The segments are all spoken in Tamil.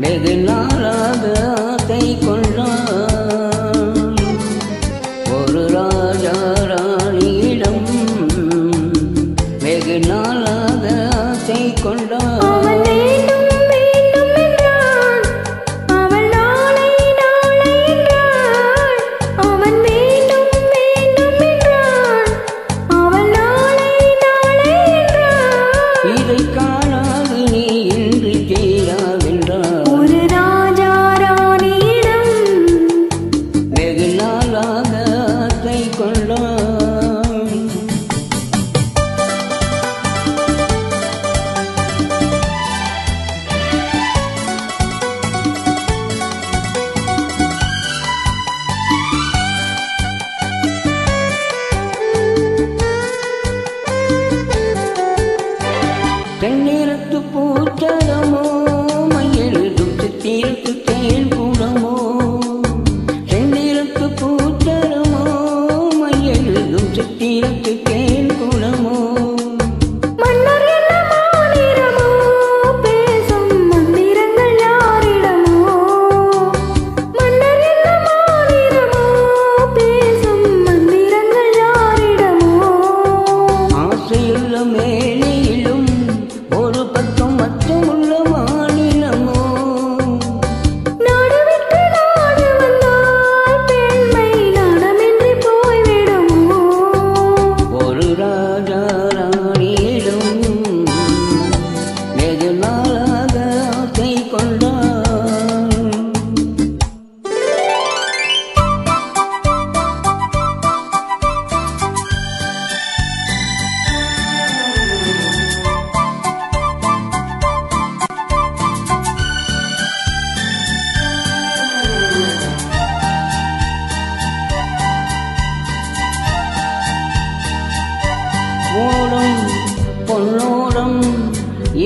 மெது நாளாக ஆசை Mira que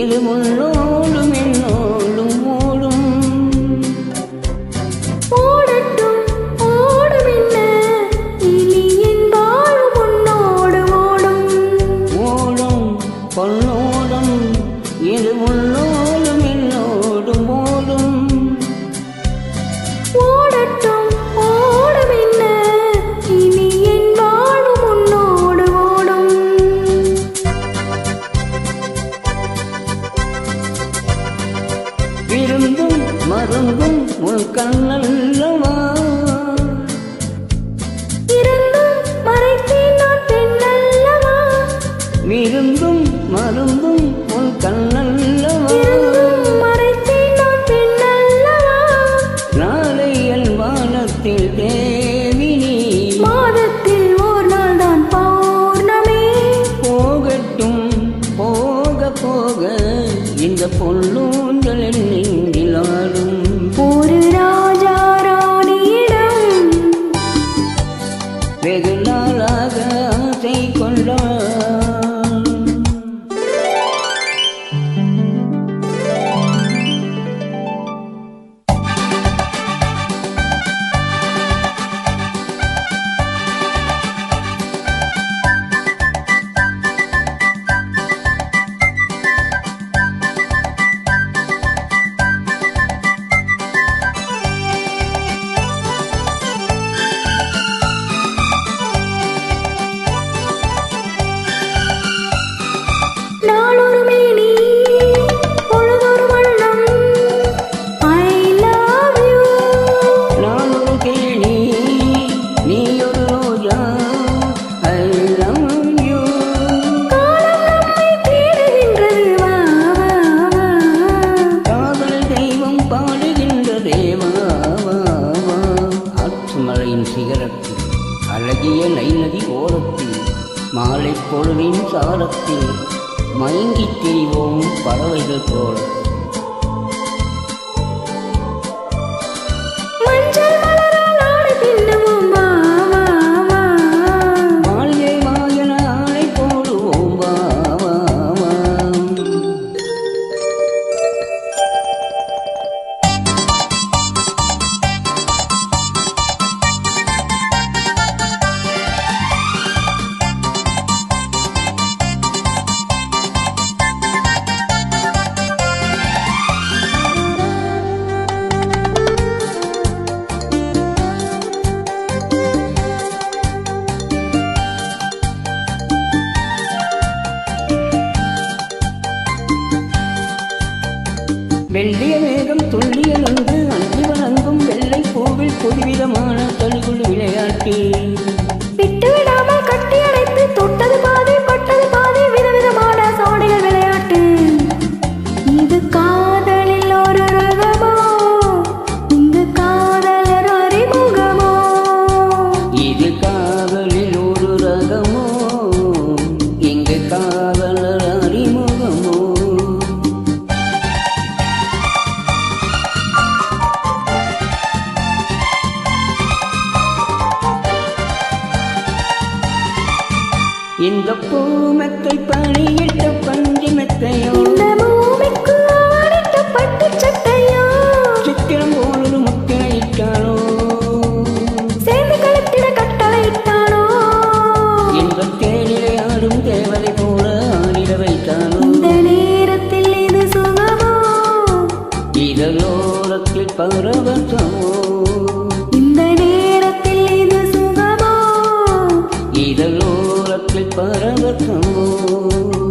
ilmun nur minhu மாலை பொழுதின் சாரத்தில் மயங்கித் திரிவோம் பறவைகள் போல். இதழோரத்தில் பரவ கம்போ